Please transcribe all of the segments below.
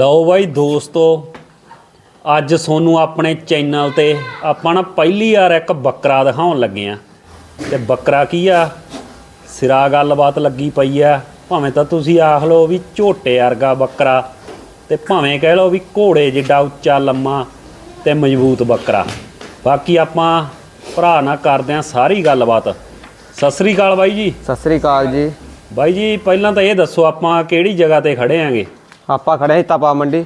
ਲਓ ਬਾਈ ਦੋਸਤੋ ਅੱਜ ਤੁਹਾਨੂੰ ਆਪਣੇ ਚੈਨਲ ਤੇ ਆਪਾਂ ਨਾ ਪਹਿਲੀ ਵਾਰ ਇੱਕ ਬੱਕਰਾ ਦਿਖਾਉਣ ਲੱਗੇ ਆ ਤੇ ਬੱਕਰਾ ਕੀ ਆ? ਸਿਰਾ ਗੱਲਬਾਤ ਲੱਗੀ ਪਈ ਆ। ਭਾਵੇਂ ਤਾਂ ਤੁਸੀਂ ਆਖ ਲਓ ਵੀ ਝੋਟੇ ਵਰਗਾ ਬੱਕਰਾ ਤੇ ਭਾਵੇਂ ਕਹਿ ਲਓ ਵੀ ਘੋੜੇ ਜਿੱਡਾ ਉੱਚਾ ਲੰਮਾ ਤੇ ਮਜ਼ਬੂਤ ਬੱਕਰਾ। ਬਾਕੀ ਆਪਾਂ ਭਰਾ ਨਾਲ ਕਰਦੇ ਆ ਸਾਰੀ ਗੱਲਬਾਤ। ਸਤਿ ਸ੍ਰੀ ਅਕਾਲ ਬਾਈ ਜੀ। ਸਤਿ ਸ੍ਰੀ ਅਕਾਲ ਜੀ। ਬਾਈ ਜੀ ਪਹਿਲਾਂ ਤਾਂ ਇਹ ਦੱਸੋ ਆਪਾਂ ਕਿਹੜੀ ਜਗ੍ਹਾ ਤੇ ਖੜੇ ਆਂਗੇ ਆਪਾਂ ਖੜੇ ਹਾਂ ਤਪਾ ਮੰਡੀ।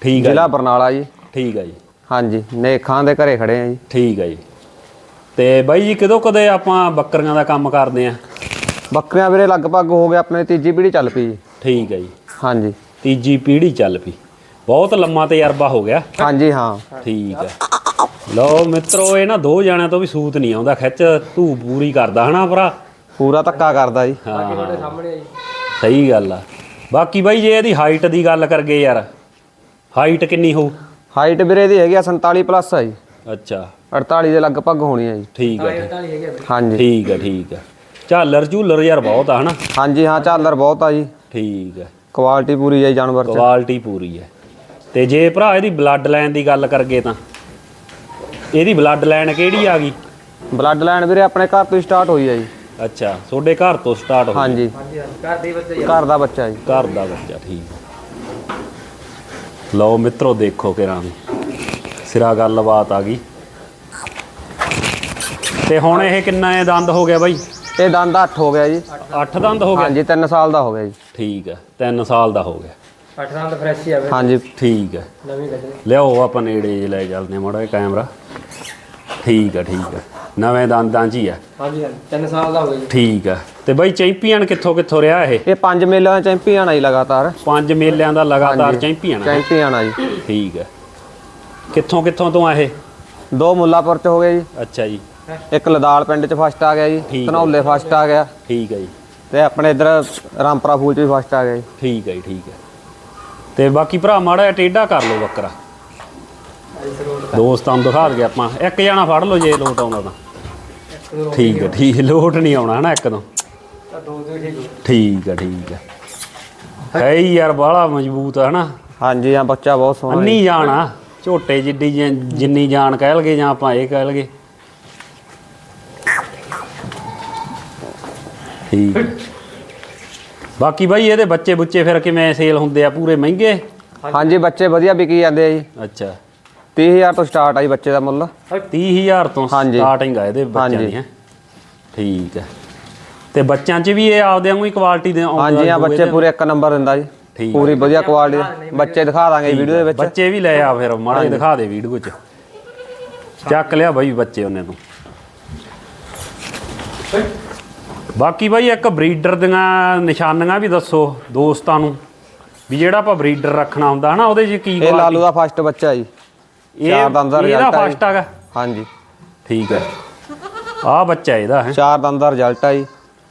ਠੀਕ ਆ ਜ਼ਿਲ੍ਹਾ ਬਰਨਾਲਾ ਜੀ। ਠੀਕ ਆ ਜੀ। ਹਾਂਜੀ ਨੇਖਾਂ ਦੇ ਘਰੇ ਖੜੇ ਆ ਜੀ। ਠੀਕ ਹੈ ਜੀ। ਤੇ ਬਾਈ ਜੀ ਕਦੋਂ ਕਦੇ ਆਪਾਂ ਬੱਕਰੀਆਂ ਦਾ ਕੰਮ ਕਰਦੇ ਆ? ਬੱਕਰੀਆਂ ਵੀਰੇ ਲਗਭਗ ਹੋ ਗਿਆ ਆਪਣੇ ਤੀਜੀ ਪੀੜ੍ਹੀ ਚੱਲ ਪਈ ਜੀ। ਠੀਕ ਹੈ ਜੀ। ਹਾਂਜੀ। ਤੀਜੀ ਪੀੜ੍ਹੀ ਚੱਲ ਪਈ। ਬਹੁਤ ਲੰਮਾ ਤਜਰਬਾ ਹੋ ਗਿਆ। ਹਾਂਜੀ ਹਾਂ। ਠੀਕ ਹੈ ਲਓ ਮਿੱਤਰੋ ਇਹ ਨਾ ਦੋ ਜਣਿਆਂ ਤੋਂ ਵੀ ਸੂਤ ਨਹੀਂ ਆਉਂਦਾ। ਖਿੱਚ ਧੂ ਪੂਰੀ ਕਰਦਾ ਹਨਾ ਭਰਾ? ਪੂਰਾ ਧੱਕਾ ਕਰਦਾ ਜੀ। ਹਾਂ। ਸਹੀ ਗੱਲ ਆ। ਬਾਕੀ ਬਾਈ ਜੇ ਇਹਦੀ ਹਾਈਟ ਦੀ ਗੱਲ ਕਰਗੇ ਯਾਰ ਹਾਈਟ ਕਿੰਨੀ ਹੋਊ? ਹਾਈਟ ਵੀਰੇ ਦੀ ਹੈਗੀ ਆ 47 ਪਲੱਸ ਆ ਜੀ। ਅੱਛਾ। 48 ਦੇ ਲਗਭਗ ਹੋਣੀ ਆ ਜੀ। ਠੀਕ ਹੈ ਹਾਂਜੀ। ਠੀਕ ਹੈ ਠੀਕ ਹੈ ਝਾਲਰ ਝੂਲਰ ਯਾਰ ਬਹੁਤ ਆ ਹਨਾ? ਹਾਂਜੀ ਹਾਂ ਝਾਲਰ ਬਹੁਤ ਆ ਜੀ। ਠੀਕ ਹੈ ਕੁਆਲਿਟੀ ਪੂਰੀ ਹੈ ਜੀ ਜਾਨਵਰ ਚ। ਕੁਆਲਿਟੀ ਪੂਰੀ ਹੈ ਤੇ ਜੇ ਭਰਾ ਇਹਦੀ ਬਲੱਡ ਲਾਈਨ ਦੀ ਗੱਲ ਕਰਗੇ ਤਾਂ? ਇਹਦੀ ਬਲੱਡ ਲਾਈਨ ਕਿਹੜੀ ਆ ਗਈ? ਬਲੱਡ ਲਾਈਨ ਵੀਰੇ ਆਪਣੇ ਘਰ ਤੋਂ ਹੀ ਸਟਾਰਟ ਹੋਈ ਆ ਜੀ। ਅੱਛਾ ਤੁਹਾਡੇ ਘਰ ਤੋਂ ਸਟਾਰਟ ਹੋ ਹਾਂਜੀ। ਘਰ ਦਾ ਬੱਚਾ ਜੀ। ਘਰ ਦਾ ਬੱਚਾ ਠੀਕ। ਲਓ ਮਿੱਤਰੋ ਦੇਖੋ ਕਿਰਾਂ ਦੀ ਸਿਰਾ ਗੱਲਬਾਤ ਆ ਗਈ। ਤੇ ਹੁਣ ਇਹ ਕਿੰਨਾ ਇਹ ਦੰਦ ਹੋ ਗਿਆ ਬਾਈ? ਇਹ ਦੰਦ 8 ਹੋ ਗਿਆ ਜੀ। 8 ਦੰਦ ਹੋ ਗਿਆ ਹਾਂਜੀ 3 ਸਾਲ ਦਾ ਹੋ ਗਿਆ ਜੀ। ਠੀਕ ਹੈ 3 ਸਾਲ ਦਾ ਹੋ ਗਿਆ। ਅਠਰਾਂ ਤਾਂ ਫਰੈਸ਼ ਹੀ ਆਵੇ ਹਾਂਜੀ। ਠੀਕ ਹੈ। ਨਵੀਂ ਗੱਡੀ ਲਿਆਓ ਆਪਾਂ ਨੇੜੇ ਲੈ ਚੱਲਦੇ ਮਾੜਾ ਜਿਹਾ ਕੈਮਰਾ ਠੀਕ ਹੈ ਠੀਕ ਹੈ। ਨਵੇਂ ਦੰਦਾਂ 'ਚ ਹੀ ਆ। ਹਾਂਜੀ ਹਾਂਜੀ ਤਿੰਨ ਸਾਲ ਦਾ ਹੋ ਗਿਆ ਜੀ। ਠੀਕ ਹੈ ਤੇ ਬਾਈ ਚੈਂਪੀਅਨ ਕਿੱਥੋਂ ਕਿੱਥੋਂ ਰਿਹਾ ਇਹ? ਇਹ ਪੰਜ ਮੇਲਿਆਂ ਦਾ ਚੈਂਪੀਅਨ ਆ ਜੀ ਲਗਾਤਾਰ। ਪੰਜ ਮੇਲਿਆਂ ਦਾ ਲਗਾਤਾਰ। ਚੈਂਪੀਅਨ ਆ। ਚੈਂਪੀਅਨ ਆ ਜੀ। ਠੀਕ ਹੈ ਕਿੱਥੋਂ ਕਿੱਥੋਂ ਤੋਂ ਆ ਇਹ? ਦੋ ਮੁੱਲਾਪੁਰ ਚ ਹੋ ਗਏ ਜੀ। ਅੱਛਾ ਜੀ। ਇੱਕ ਲਦਾਲ ਪਿੰਡ ਚ ਫਸਟ ਆ ਗਿਆ ਜੀ। ਧਨੌਲੇ ਫਸਟ ਆ ਗਿਆ। ਠੀਕ ਹੈ ਜੀ। ਤੇ ਆਪਣੇ ਇਧਰ ਰਾਮਪੁਰਾ ਫੂਲ ਚ ਵੀ ਫਸਟ ਆ ਗਿਆ ਜੀ। ਠੀਕ ਹੈ ਜੀ ਠੀਕ ਹੈ ਤੇ ਬਾਕੀ ਭਰਾ ਮਾੜਾ ਟੇਢਾ ਕਰ ਲਓ ਬੱਕਰਾ। ਦੋਸਤਾਂ ਨੂੰ ਦਿਖਾ ਦਈਏ ਆਪਾਂ। ਇੱਕ ਜਣਾ ਫੜ ਲਓ ਜੇ ਲੋਟ ਆਉਂਦਾ ਤਾਂ। ਠੀਕ ਹੈ ਠੀਕ ਹੈ, ਲੋਟ ਨਹੀਂ ਆਉਣਾ ਹਨਾ ਇੱਕ ਤੋਂ ਤਾਂ ਦੋ ਦੋ ਠੀਕ ਹੋ ਠੀਕ ਹੈ ਠੀਕ ਹੈ। ਹੈ ਹੀ ਯਾਰ ਬਾਹਲਾ ਮਜ਼ਬੂਤ ਹੈ ਹਨਾ। ਹਾਂਜੀ ਹਾਂ ਬੱਚਾ ਬਹੁਤ ਸੋਹਣਾ ਜੀ। ਅੰਨੀ ਜਾਣ ਆ ਝੋਟੇ ਜਿੱਡੀ ਜਿ- ਜਿੰਨੀ ਜਾਨ ਕਹਿ ਲਗੇ ਜਾਂ ਆਪਾਂ ਇਹ ਕਹਿ ਲਗੇ ਠੀਕ। ਬਾਕੀ ਬਾਈ ਇਹਦੇ ਬੱਚੇ ਬੁੱਚੇ ਫਿਰ ਕਿਵੇਂ ਸੇਲ ਹੁੰਦੇ ਆ? ਪੂਰੇ ਮਹਿੰਗੇ? ਹਾਂਜੀ ਬੱਚੇ ਵਧੀਆ ਵਿਕੀ ਜਾਂਦੇ ਆ ਜੀ। ਅੱਛਾ। 30000 ਤੋਂ ਸਟਾਰਟ ਆ ਜੀ ਬੱਚੇ ਦਾ ਮੁੱਲ। 30000 ਤੋਂ ਹਾਂਜੀ। ਸਟਾਰਟਿੰਗ ਆ ਇਹਦੇ ਬੱਚਿਆਂ ਹਾਂਜੀ। ਦੀ ਹੈ। ਠੀਕ ਹੈ। ਤੇ ਬੱਚਿਆਂ 'ਚ ਵੀ ਇਹ ਆਪਦੇ ਵਾਂਗੂ ਹੀ ਕੁਆਲਿਟੀ ਦੇ ਆਉਂਦੇ ਹਾਂਜੀ ਹੋਏ ਬੱਚੇ? ਪੂਰੇ ਇੱਕ ਨੰਬਰ ਦਿੰਦਾ ਜੀ। ਠੀਕ ਪੂਰੀ ਵਧੀਆ ਕੁਆਲਿਟੀ ਬੱਚੇ ਦਿਖਾ ਦਾਂਗੇ ਵੀਡੀਓ ਦੇ ਵਿੱਚ। ਬੱਚੇ ਵੀ ਲੈ ਆ ਫਿਰ ਮਾੜਾ ਜਿਹਾ ਦਿਖਾ ਦੇ ਵੀਡੀਓ 'ਚ ਚੱਕ ਲਿਆ ਬਾਈ ਬੱਚੇ ਉਹਨੇ ਤੋਂ। ਬਾਕੀ ਬਾਈ ਇੱਕ ਬਰੀਡਰ ਦੀਆਂ ਨਿਸ਼ਾਨੀਆਂ ਵੀ ਦੱਸੋ ਦੋਸਤਾਂ ਨੂੰ। ਵੀ ਜਿਹੜਾ ਆਪਾਂ ਬਰੀਡਰ ਰੱਖਣਾ ਹੁੰਦਾ ਹਨਾ ਉਹਦੇ 'ਚ ਕੀ ਇਹ ਲਾਲੂ ਦਾ ਫਸਟ ਬੱਚਾ ਜੀ। ਚਾਰ ਦੰਦ ਦਾ ਇਹਦਾ ਆ ਜੀ। ਫਸਟ ਹੈਗਾ। ਹਾਂਜੀ। ਠੀਕ ਹੈ। ਆਹ ਬੱਚਾ ਇਹਦਾ ਹੈ। ਚਾਰ ਦੰਦ ਦਾ ਰਿਜ਼ਲਟ ਆ ਜੀ।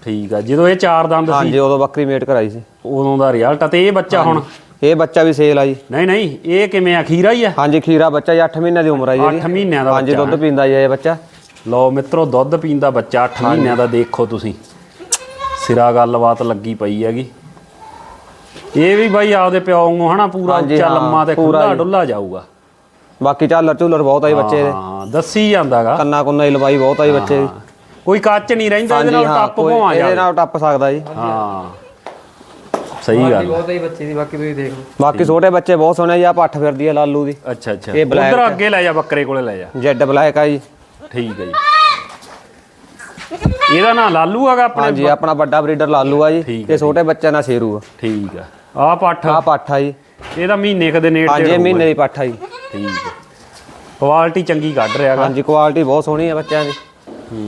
ਠੀਕ ਆ ਜਦੋਂ ਇਹ ਚਾਰ ਦੰਦ ਸੀ। ਹਾਂਜੀ ਉਦੋਂ ਬੱਕਰੀ ਮੇਟ ਕਰਾਈ ਸੀ। ਉਦੋਂ ਦਾ ਰਿਜ਼ਲਟ ਆ ਤੇ ਇਹ ਬੱਚਾ ਹੁਣ? ਇਹ ਬੱਚਾ ਵੀ ਸੇਲ ਆ ਜੀ। ਨਹੀਂ ਨਹੀਂ ਇਹ ਕਿਵੇਂ ਅਖੀਰਾ ਹੀ ਆ? ਹਾਂਜੀ ਖੀਰਾ ਬੱਚਾ ਜੀ 8 ਮਹੀਨਿਆਂ ਦੀ ਉਮਰ ਆ ਜੀ ਇਹਦੀ। ਅੱਠ ਮਹੀਨਿਆਂ ਦਾ ਹਾਂਜੀ ਦੁੱਧ ਪੀਂਦਾ ਜੀ ਇਹ ਬੱਚਾ। ਲਓ ਮਿੱਤਰੋ ਦੁੱਧ ਪੀਂਦਾ ਬੱਚਾ 8 ਮਹੀਨਿਆਂ ਦਾ ਦੇਖੋ ਤੁਸੀਂ। ਸਿਰਾ ਗੱਲਬਾਤ ਲੱਗੀ ਪਈ ਹੈਗੀ। ਇਹ ਵੀ ਬਾਈ ਆਪਦੇ ਪਿਓ ਨੂੰ ਹਨਾ ਪੂਰਾ ਉੱਚਾ ਲੰਮਾ ਤੇ ਪੂਰਾ ਖੁੱਲਾ। ਡੁੱਲਾ ਜਾਊਗਾ। ਬਾਕੀ ਝਾਲਰ ਝੂਲਰ ਬਹੁਤ ਆ ਜੀ ਬੱਚੇ ਦੇ। ਹਾਂ ਦੱਸੀ ਜਾਂਦਾਗਾ। ਕੰਨਾ ਕੁੰਨਾ ਦੀ ਲੰਬਾਈ ਬਹੁਤ ਆ ਜੀ ਬੱਚੇ ਦੀ। ਕੋਈ ਕੱਚ ਨਹੀਂ ਰਹਿੰਦਾ ਇਹਦੇ ਹਾਂਜੀ ਨਾਲ ਹਾਂ ਟੱਪ ਭਵਾ ਇਹਦੇ ਜਾ ਨਾਲ ਟੱਪ ਸਕਦਾ ਜੀ। ਹਾਂ। ਸਹੀ ਗੱਲ ਆ। ਬਹੁਤ ਹੈ ਬੱਚੇ ਦੀ ਬਾਕੀ ਤੁਸੀਂ ਦੇਖ ਲਓ। ਬਾਕੀ ਛੋਟੇ ਬੱਚੇ ਬਹੁਤ ਸੋਹਣੇ ਜੀ ਆ ਪੱਠ ਫਿਰਦੀ ਆ ਲਾਲੂ ਦੀ। ਅੱਛਾ ਅੱਛਾ। ਇਹ ਉਧਰ ਹੈ। ਅੱਗੇ ਲੈ ਜਾ ਬੱਕਰੇ ਕੋਲੇ ਲੈ ਜਾ। ਜੈਡ ਬਲੈਕ ਆ ਜੀ। ਠੀਕ ਹੈ ਜੀ। ਇਹਦਾ ਨਾਂ ਲਾਲੂ ਹੈਗਾ ਆਪਣੇ ਹਾਂਜੀ ਆਪਣਾ ਵੱਡਾ ਬਰੀਡਰ ਲਾਲੂ ਆ ਜੀ। ਤੇ ਛੋਟੇ ਬੱਚਿਆਂ ਨਾਲ ਸ਼ੇਰੂ ਆ। ਠੀਕ ਆ। ਆਹ ਪੱਠ। ਆ ਪੱਠ ਆ ਜੀ। ਇਹਦਾ ਮਹੀਨੇ ਕਦੇ ਨੇੜੇ ਹਾਂਜੀ ਇਹ ਹੋਊਗਾ। ਮਹੀਨੇ ਦੀ ਪੱਠ ਆ ਜੀ। ਠੀਕ ਹੈ। ਕੁਆਲਿਟੀ ਚੰਗੀ ਕੱਢ ਰਿਹਾ ਹੈਗਾ। ਹਾਂਜੀ ਕੁਆਲਿਟੀ ਬਹੁਤ ਸੋਹਣੀ ਆ ਬੱਚਿਆਂ ਦੀ।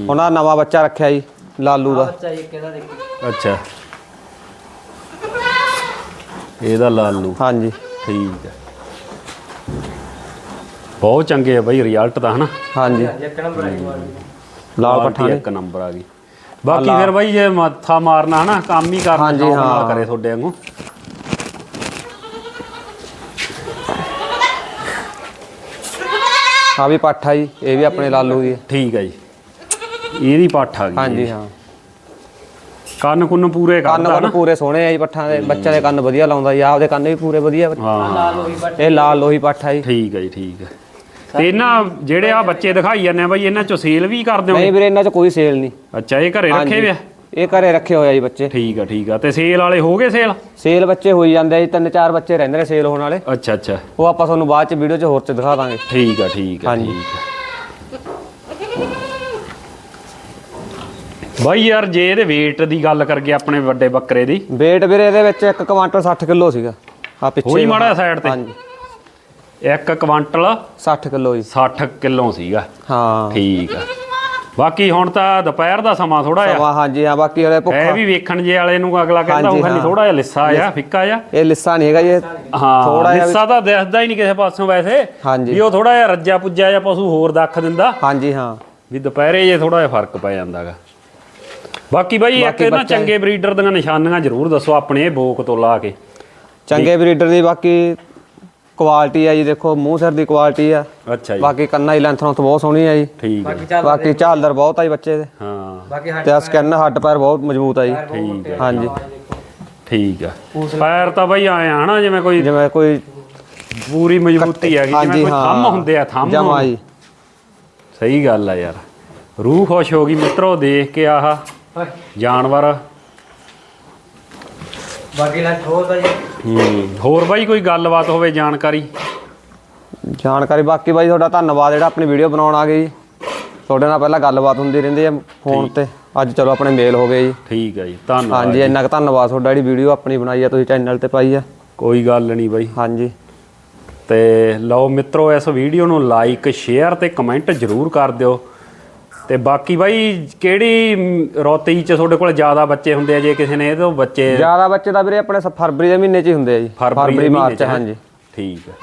ਹੁਣ ਆਹ ਨਵਾਂ ਬੱਚਾ ਰੱਖਿਆ ਜੀ ਲਾਲੂ ਦਾ। ਬੱਚਾ ਇੱਕ ਇਹਦਾ ਦੇਖੋ। ਅੱਛਾ। ਇਹਦਾ ਲਾਲੂ। ਹਾਂਜੀ। ਠੀਕ ਹੈ। ਬਹੁਤ ਚੰਗੇ ਆ ਬਈ ਰਿਜ਼ਲਟ ਤਾਂ ਹਨਾ। ਹਾਂਜੀ। ਇੱਕ ਨੰਬਰ ਆਈ ਵਾਲੀ ਲਾਲ ਪੱਠਾ ਨੇ ਇੱਕ ਨੰਬਰ ਆ ਗਈ। ਬਾਕੀ ਫਿਰ ਬਈ ਜੇ ਮੱਥਾ ਮਾਰਨਾ ਹਨਾ ਕੰਮ ਹੀ ਕਰਨਾ ਹਾਂਜੀ, ਹਾਂ। ਕਰੇ ਤੁਹਾਡੇ ਵਾਂਗੂ। ਆ ਵੀ ਪੱਠ ਜੀ ਇਹ ਵੀ ਆਪਣੇ ਲਾਲੂ ਦੀ ਹੈ। ਠੀਕ ਹੈ ਜੀ। ਇਹਦੀ ਪੱਠ ਆ ਗਈ ਹਾਂਜੀ ਹਾਂ। ਕੰਨ ਕੁੰਨ ਪੂਰੇ ਕੰਨ ਕਰਦਾ ਕੰਨ ਨਾ? ਪੂਰੇ ਸੋਹਣੇ ਆ ਜੀ ਪੱਠਾਂ ਦੇ ਬੱਚਿਆਂ ਦੇ ਕੰਨ ਵਧੀਆ ਲਾਉਂਦਾ ਜੀ ਆਪਦੇ ਕੰਨ ਵੀ ਪੂਰੇ ਵਧੀਆ ਹਾਂ। ਇਹ ਲਾਲ ਲੋਹੀ ਪੱਠ ਆ ਜੀ। ਠੀਕ ਹੈ ਜੀ ਠੀਕ ਹੈ ਤੇ ਇਹਨਾਂ ਜਿਹੜੇ ਆ ਬੱਚੇ ਦਿਖਾਈ ਜਾਂਦੇ ਆ ਬਾਈ ਇਹਨਾਂ ਚੋਂ ਸੇਲ ਵੀ ਕਰਦੇ ਹੋ ਨਹੀਂ ਵੀਰੇ ਇਹਨਾਂ 'ਚ ਕੋਈ ਸੇਲ ਨਹੀਂ। ਅੱਛਾ ਇਹ ਘਰੇ ਰੱਖੇ ਆ? ਇਹ ਘਰੇ ਰੱਖੇ ਹੋਏ ਆ ਜੀ ਬੱਚੇ। ਠੀਕ ਆ ਠੀਕ ਆ। ਤੇ ਸੇਲ ਵਾਲੇ ਹੋ ਗਏ ਸੇਲ? ਸੇਲ ਬੱਚੇ ਹੋਈ ਜਾਂਦੇ ਆ ਜੀ ਤਿੰਨ ਚਾਰ ਬੱਚੇ ਰਹਿੰਦੇ ਨੇ ਸੇਲ ਹੋਣ ਵਾਲੇ। ਅੱਛਾ ਅੱਛਾ। ਉਹ ਆਪਾਂ ਤੁਹਾਨੂੰ ਬਾਅਦ ਚ ਵੀਡੀਓ 'ਚ ਹੋਰ ਚ ਦਿਖਾ ਦਾਂਗੇ। ਠੀਕ ਆ ਠੀਕ ਆ ਹਾਂਜੀ। ਠੀਕ ਆ। ਬਾਈ ਯਾਰ ਜੇ ਇਹਦੇ weight ਦੀ ਗੱਲ ਕਰਗੇ ਆਪਣੇ ਵੱਡੇ ਬੱਕਰੇ ਦੀ। weight ਵੀਰੇ ਇਹਦੇ ਵਿੱਚ 1 ਕੁਆਂਟਲ 60 ਕਿਲੋ ਸੀਗਾ। ਆ ਪਿੱਛੇ ਹੋਈ ਮਾੜਾ ਸਾਈਡ ਤੇ। ਹਾਂਜੀ। 1 ਕੁਆਂਟਲ 60 ਕਿਲੋ ਜੀ। 60 ਕਿਲੋ ਸੀਗਾ। ਹਾਂ। ਠੀਕ ਆ। ਬਾਕੀ ਹੁਣ ਤਾਂ ਦੁਪਹਿਰ ਦਾ ਸਮਾਂ ਥੋੜਾ ਜਿਹਾ। ਸਵਾ ਹਾਂਜੀ ਹਾਂ ਬਾਕੀ ਹਲੇ ਭੁੱਖਾ। ਵੀ ਵੇਖਣ ਜੇ ਵਾਲੇ ਨੂੰ ਅਗਲਾ ਕਹਿੰਦਾ ਉਹ ਖਾਲੀ। ਥੋੜਾ ਜਿਹਾ ਲਿੱਸਾ ਆ ਫਿੱਕਾ ਆ ਇਹ ਲਿੱਸਾ ਨਹੀਂ ਹੈਗਾ ਜੀ ਇਹ ਹਾਂ ਥੋੜ੍ਹਾ ਜਿਹਾ ਲਿੱਸਾ ਤਾਂ ਦਿਖਦਾ ਹੀ ਨਹੀਂ ਕਿਸੇ ਪਾਸੋਂ ਵੈਸੇ ਹਾਂਜੀ। ਵੀ ਉਹ ਥੋੜਾ ਜਿਹਾ ਰੱਜਿਆ ਪੁੱਜਿਆ ਜਾਂ ਪਸ਼ੂ ਹੋਰ ਦੱਖ ਦਿੰਦਾ। ਹਾਂਜੀ ਹਾਂ। ਵੀ ਦੁਪਹਿਰੇ ਜੇ ਥੋੜਾ ਜਿਹਾ ਫ਼ਰਕ ਪੈ ਜਾਂਦਾਗਾ। ਬਾਕੀ ਬਾਈ ਇੱਕ ਨਾ ਚੰਗੇ ਬਰੀਡਰ ਦੀਆਂ ਨਿਸ਼ਾਨੀਆਂ ਜ਼ਰੂਰ ਦੱਸੋ ਆਪਣੇ ਇਹ ਬੋਕ ਤੋਂ ਲਾ ਕੇ। ਚੰਗੇ ਬਰੀਡਰ ਦੀ ਬਾਕੀ ਕੁਆਲਿਟੀ ਆ ਜੀ ਦੇਖੋ ਮੂੰਹ ਸਿਰ ਦੀ ਕੁਆਲਿਟੀ ਆ। ਅੱਛਾ ਜੀ। ਬਾਕੀ ਕੰਨਾਂ ਦੀ ਲੈਂਥ ਤੋਂ ਬਹੁਤ ਸੋਹਣੀ ਆ ਜੀ। ਠੀਕ ਹੈ ਬਾਕੀ ਚੱਲ ਬਾਕੀ ਝਾਲਰ ਬਹੁਤ ਆ ਜੀ ਬੱਚੇ ਦੇ। ਹਾਂ। ਬਾਕੀ ਹੱਡ ਤੇ ਸਕਿਨ ਹੱਡ ਪੈਰ ਬਹੁਤ ਮਜ਼ਬੂਤ ਆ ਜੀ। ਠੀਕ ਹੈ ਹਾਂਜੀ। ਠੀਕ ਆ। ਪੈਰ ਤਾਂ ਬਾਈ ਆਏ ਆ ਹਨਾ ਜਿਵੇਂ ਕੋਈ ਜਿਵੇਂ ਕੋਈ ਪੂਰੀ ਮਜ਼ਬੂਤੀ ਹੈਗੀ ਜਿਵੇਂ ਕੋਈ ਥੰਮ ਹੁੰਦੇ ਆ ਥੰਮ। ਜਮਾ ਜੀ। ਸਹੀ ਗੱਲ ਆ ਯਾਰ। ਰੂਹ ਖੁਸ਼ ਹੋ ਗਈ ਮਿੱਤਰੋ ਦੇਖ ਕੇ ਆਹ ਜਾਨਵਰ। ਬਾਕੀ ਠੋਸ ਆ ਜੀ। ਹੂੰ। ਹੋਰ ਬਾਈ ਕੋਈ ਗੱਲਬਾਤ ਹੋਵੇ ਜਾਣਕਾਰੀ? ਜਾਣਕਾਰੀ ਬਾਕੀ ਬਾਈ ਤੁਹਾਡਾ ਧੰਨਵਾਦ ਜਿਹੜਾ ਆਪਣੀ ਵੀਡੀਓ ਬਣਾਉਣ ਆ ਗਏ ਜੀ। ਤੁਹਾਡੇ ਨਾਲ ਪਹਿਲਾਂ ਗੱਲਬਾਤ ਹੁੰਦੀ ਰਹਿੰਦੀ ਹੈ ਫੋਨ ਤੇ। ਅੱਜ ਚਲੋ ਆਪਣੇ ਮੇਲ ਹੋ ਗਏ ਜੀ। ਠੀਕ ਹੈ ਜੀ ਧੰਨਵਾਦ ਹਾਂਜੀ ਇੰਨਾ ਕੁ ਧੰਨਵਾਦ ਤੁਹਾਡਾ ਜਿਹੜੀ ਵੀਡੀਓ ਆਪਣੀ ਬਣਾਈ ਆ ਤੁਸੀਂ ਚੈਨਲ ਤੇ ਪਾਈ ਆ। ਕੋਈ ਗੱਲ ਨਹੀਂ ਬਾਈ। ਹਾਂਜੀ। ਤੇ ਲਓ ਮਿੱਤਰੋ ਇਸ ਵੀਡੀਓ ਨੂੰ ਲਾਈਕ ਸ਼ੇਅਰ ਤੇ ਕਮੈਂਟ ਜ਼ਰੂਰ ਕਰ ਦਿਓ। ਤੇ ਬਾਕੀ ਬਾਈ ਕਿਹੜੀ ਰੋਤੀ ਚ ਤੁਹਾਡੇ ਕੋਲ ਜ਼ਿਆਦਾ ਬੱਚੇ ਹੁੰਦੇ ਆ ਜੇ ਕਿਸੇ ਨੇ ਇਹਦੇ ਤੋਂ ਬੱਚੇ ਜ਼ਿਆਦਾ ਬੱਚੇ ਤਾਂ ਵੀਰੇ ਆਪਣੇ ਫਰਵਰੀ ਦੇ ਮਹੀਨੇ 'ਚ ਹੀ ਹੁੰਦੇ ਆ ਜੀ। ਫਰਵਰੀ ਮਾਰਚ? ਹਾਂਜੀ। ਠੀਕ ਹੈ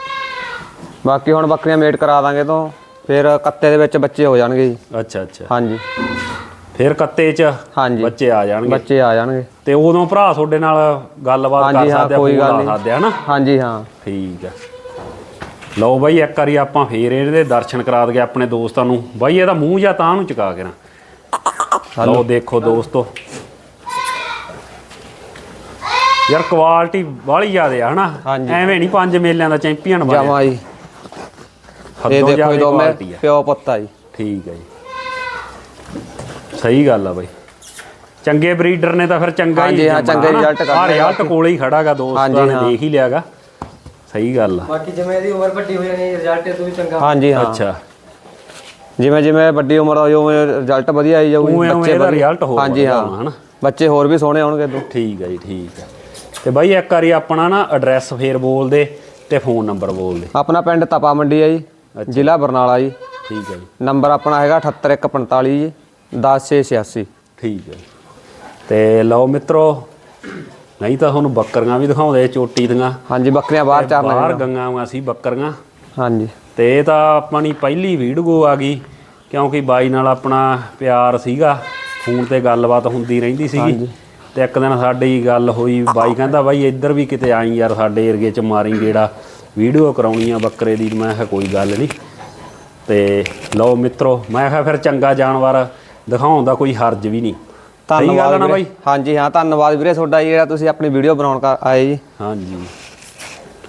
ਬਾਕੀ ਹੁਣ ਬੱਕਰੀਆਂ ਮੇਟ ਕਰਾ ਦਾਂਗੇ ਤੋਂ ਫਿਰ ਕੱਤੇ ਦੇ ਵਿੱਚ ਬੱਚੇ ਹੋ ਜਾਣਗੇ ਜੀ। ਅੱਛਾ ਅੱਛਾ। ਹਾਂਜੀ। ਫਿਰ ਕੱਤੇ ਚ ਹਾਂਜੀ। ਬੱਚੇ ਆ ਜਾਣਗੇ। ਬੱਚੇ ਆ ਜਾਣਗੇ। ਤੇ ਉਦੋਂ ਭਰਾ ਤੁਹਾਡੇ ਨਾਲ ਗੱਲਬਾਤ ਕਰ ਸਕਦੇ ਆ ਕੋਈ ਗੱਲ ਨਹੀਂ। ਸਕਦੇ ਆ ਹਨਾ? ਹਾਂਜੀ ਹਾਂ। ਠੀਕ ਹੈ ਲਓ ਬਾਈ ਇੱਕ ਵਾਰੀ ਆਪਾਂ ਫੇਰ ਇਹਦੇ ਦਰਸ਼ਨ ਕਰਾ ਦਗੇ ਆਪਣੇ ਦੋਸਤਾਂ ਨੂੰ। ਬਾਈ ਇਹਦਾ ਮੂੰਹ ਜਾਂ ਤਾਂ ਨੂੰ ਚੁਕਾ ਕੇ ਨਾ। ਲਓ ਦੇਖੋ ਦੋਸਤੋ। ਯਾਰ ਕੁਆਲਿਟੀ ਬਾਹਲੀ ਜ਼ਿਆਦੇ ਆ ਹਨਾ। ਐਵੇਂ ਨਹੀਂ ਪੰਜ ਮੇਲਿਆਂ ਦਾ ਚੈਂਪੀਅਨ ਬਣਿਆ ਜਮਾ ਜੀ। ਇਹ ਦੇਖੋ ਜ਼ਿਆਦਾ ਇਹ ਦੋ ਮੈਂ ਪਿਓ ਪੁੱਤਾ ਜੀ। ਠੀਕ ਹੈ ਜੀ। ਸਹੀ ਗੱਲ ਆ ਬਾਈ। ਚੰਗੇ ਬਰੀਡਰ ਨੇ ਤਾਂ ਫਿਰ ਚੰਗਾ ਹੀ ਹਾਂਜੀ, ਹਾਂ, ਚੰਗਾ result ਆ ਕੱਢਿਆ ਰਿਜ਼ਲਟ ਕੋਲੇ ਹੀ ਖੜਾਗਾ ਦੋਸਤਾਂ ਨੇ। ਦੇਖ ਹੀ ਲਿਆਗਾ। ਸਹੀ ਗੱਲ ਆ। ਬਾਕੀ ਜਿਵੇਂ ਇਹਦੀ ਉਮਰ ਵੱਡੀ ਹੋ ਜਾਣੀ ਰਿਜ਼ਲਟ ਇਹ ਤੋਂ ਵੀ ਚੰਗਾ। ਹਾਂਜੀ ਹਾਂ। ਅੱਛਾ। ਜਿਵੇਂ ਜਿਵੇਂ ਵੱਡੀ ਉਮਰ ਹੋਈ ਉਵੇਂ ਰਿਜ਼ਲਟ ਵਧੀਆ ਆਈ ਜਾਊਗੀ ਉਵੇਂ ਉਵੇਂ ਇਹਦਾ result ਹੋਰ ਹਾਂਜੀ ਹਾਂ। ਹਨਾ? ਬੱਚੇ ਹੋਰ ਵੀ ਸੋਹਣੇ ਆਉਣਗੇ ਦੋ ਠੀਕ ਹੈ ਜੀ ਠੀਕ ਹੈ ਤੇ ਬਾਈ ਇੱਕ ਵਾਰੀ ਆਪਣਾ ਨਾ ਐਡਰੈਸ ਫੇਰ ਬੋਲ ਦੇ ਤੇ ਫੋਨ ਨੰਬਰ ਬੋਲ ਦੇ ਆਪਣਾ ਪਿੰਡ ਤਪਾ ਮੰਡੀ ਹੈ ਜੀ ਜ਼ਿਲ੍ਹਾ ਬਰਨਾਲਾ ਜੀ। ਠੀਕ ਹੈ ਜੀ। ਨੰਬਰ ਆਪਣਾ ਹੈਗਾ 78145 ਜੀ 10686 ਠੀਕ ਹੈ ਤੇ ਲਓ ਮਿੱਤਰੋ ਨਹੀਂ ਤਾਂ ਤੁਹਾਨੂੰ ਬੱਕਰੀਆਂ ਵੀ ਦਿਖਾਉਂਦੇ ਚੋਟੀ ਦੀਆਂ। ਹਾਂਜੀ ਬੱਕਰੀਆਂ ਬਾਹਰ ਬਾਹਰ ਚਾਰਨਾ ਗੰਗਾਂ ਵਾਂ ਸੀ ਬੱਕਰੀਆਂ। ਹਾਂਜੀ। ਤੇ ਇਹ ਤਾਂ ਆਪਣੀ ਪਹਿਲੀ ਵੀਡੀਓ ਆ ਗਈ ਕਿਉਂਕਿ ਬਾਈ ਨਾਲ ਆਪਣਾ ਪਿਆਰ ਸੀਗਾ ਫੋਨ ਤੇ ਗੱਲਬਾਤ ਹੁੰਦੀ ਰਹਿੰਦੀ ਸੀਗੀ। ਤੇ ਇੱਕ ਦਿਨ ਸਾਡੀ ਗੱਲ ਹੋਈ ਬਾਈ ਕਹਿੰਦਾ ਬਾਈ ਇੱਧਰ ਵੀ ਕਿਤੇ ਆਈ ਯਾਰ ਸਾਡੇ ਏਰੀਏ ਚ ਮਾਰੀ ਗੇੜਾ। ਵੀਡੀਓ ਕਰਾਉਣੀ ਆ ਬੱਕਰੇ ਦੀ। ਮੈਂ ਕਿਹਾ ਕੋਈ ਗੱਲ ਨਹੀਂ। ਤੇ ਲਓ ਮਿੱਤਰੋ ਮੈਂ ਕਿਹਾ ਫਿਰ ਚੰਗਾ ਜਾਨਵਰ ਦਿਖਾਉਣ ਦਾ ਕੋਈ ਹਰਜ ਵੀ ਨਹੀਂ। ਧੰਨਵਾਦ ਨਾ ਬਾਈ। ਹਾਂਜੀ ਹਾਂ ਧੰਨਵਾਦ ਵੀਰੇ ਤੁਹਾਡਾ ਜੀ ਜਿਹੜਾ ਤੁਸੀਂ ਆਪਣੀ ਵੀਡੀਓ ਬਣਾਉਣ ਆਏ ਜੀ। ਹਾਂਜੀ।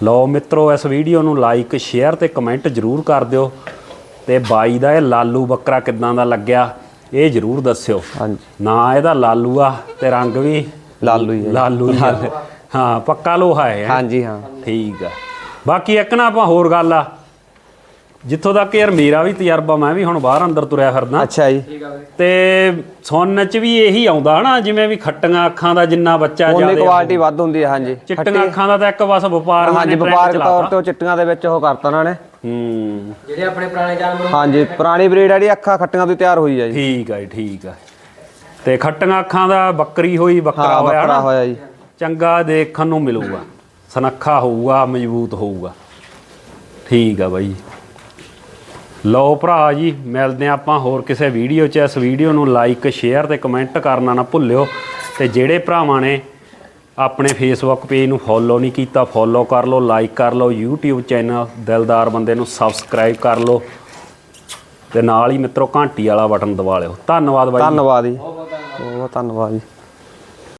ਲਓ ਮਿੱਤਰੋ ਇਸ ਵੀਡੀਓ ਨੂੰ ਲਾਈਕ ਸ਼ੇਅਰ ਤੇ ਕਮੈਂਟ ਜਰੂਰ ਕਰ ਦਿਓ। ਤੇ ਬਾਈ ਦਾ ਇਹ ਲਾਲੂ ਬੱਕਰਾ ਕਿਦਾਂ ਦਾ ਲੱਗਿਆ ਇਹ ਜਰੂਰ ਦੱਸਿਓ। ਹਾਂਜੀ। ਨਾ ਇਹਦਾ ਲਾਲੂ ਆ ਤੇ ਰੰਗ ਵੀ ਲਾਲੂ ਹੀ। ਲਾਲੂ ਹੀ। ਹਾਂ ਪੱਕਾ ਲੋਹਾ ਹੈ ਹੈਂ? ਹਾਂਜੀ ਹਾਂ। ਠੀਕ ਆ। ਬਾਕੀ ਇੱਕ ਨਾ ਆਪਾਂ ਹੋਰ ਗੱਲ ਆ। ਜਿੱਥੋਂ ਤੱਕ ਯਾਰ ਮੇਰਾ ਵੀ ਤਜਰਬਾ ਮੈਂ ਵੀ ਹੁਣ ਬਾਹਰ ਅੰਦਰ ਤੁਰਿਆ ਫਿਰਦਾ। ਅੱਛਾ ਜੀ। ਠੀਕ ਆ ਵੀਰੇ। ਤੇ ਸੁਣਨ ਚ ਵੀ ਇਹੀ ਆਉਂਦਾ ਹਨਾ ਜਿਵੇਂ ਵੀ ਖੱਟੀਆਂ ਅੱਖਾਂ ਦਾ ਜਿੰਨਾ ਬੱਚਾ ਉਹਨੀ ਜ਼ਿਆਦਾ ਕੁਆਲਿਟੀ ਵੱਧ ਹੁੰਦੀ ਹੈ ਹਾਂਜੀ। ਚਿੱਟੀਆਂ ਅੱਖਾਂ ਦਾ ਤਾਂ ਇੱਕ ਬਸ ਵਪਾਰ ਹਾਂਜੀ ਵਪਾਰਕ ਤੌਰ ਤੇ ਉਹ ਚਿੱਟੀਆਂ ਦੇ ਵਿੱਚ ਉਹ ਕਰਤਾ ਉਹਨਾਂ ਨੇ। ਹੂੰ। ਜਿਹੜੇ ਆਪਣੇ ਪੁਰਾਣੇ ਜਾਨਵਰ ਹਾਂਜੀ ਪੁਰਾਣੀ ਬਰੀਡ ਜਿਹੜੀ ਅੱਖਾਂ ਖੱਟੀਆਂ ਤੋਂ ਤਿਆਰ ਹੋਈ ਹੈ ਜੀ। ਠੀਕ ਹੈ ਜੀ ਠੀਕ ਹੈ ਤੇ ਖੱਟੀਆਂ ਅੱਖਾਂ ਦਾ ਬੱਕਰੀ ਹੋਈ ਬੱਕਰਾ ਹਾਂ ਹੋਇਆ ਬੱਕਰਾ ਹੋਇਆ ਜੀ। ਚੰਗਾ ਦੇਖਣ ਨੂੰ ਮਿਲੂਗਾ। ਸਨੱਖਾ ਹੋਊਗਾ ਮਜ਼ਬੂਤ ਹੋਊਗਾ। ਠੀਕ ਆ ਬਾਈ। ਲਓ ਭਰਾ ਜੀ, ਮਿਲਦੇ ਹਾਂ ਆਪਾਂ ਹੋਰ ਕਿਸੇ ਵੀਡੀਓ 'ਚ। ਇਸ ਵੀਡੀਓ ਨੂੰ ਲਾਈਕ ਸ਼ੇਅਰ ਤੇ ਕਮੈਂਟ ਕਰਨਾ ਨਾ ਭੁੱਲਿਓ। ਤੇ ਜਿਹੜੇ ਭਰਾਵਾਂ ਨੇ ਆਪਣੇ ਫੇਸਬੁੱਕ ਪੇਜ ਨੂੰ ਫੋਲੋ ਨਹੀਂ ਕੀਤਾ ਫੋਲੋ ਕਰ ਲਓ ਲਾਈਕ ਕਰ ਲਓ, YouTube ਚੈਨਲ ਦਿਲਦਾਰ ਬੰਦੇ ਨੂੰ ਸਬਸਕ੍ਰਾਈਬ ਕਰ ਲਓ। ਤੇ ਨਾਲ ਹੀ ਮਿੱਤਰੋ ਘੰਟੀ ਵਾਲਾ ਬਟਨ ਦਬਾ ਲਿਓ। ਧੰਨਵਾਦ ਬਾਈ ਧੰਨਵਾਦ ਜੀ। ਬਹੁਤ ਬਹੁਤ ਧੰਨਵਾਦ ਜੀ।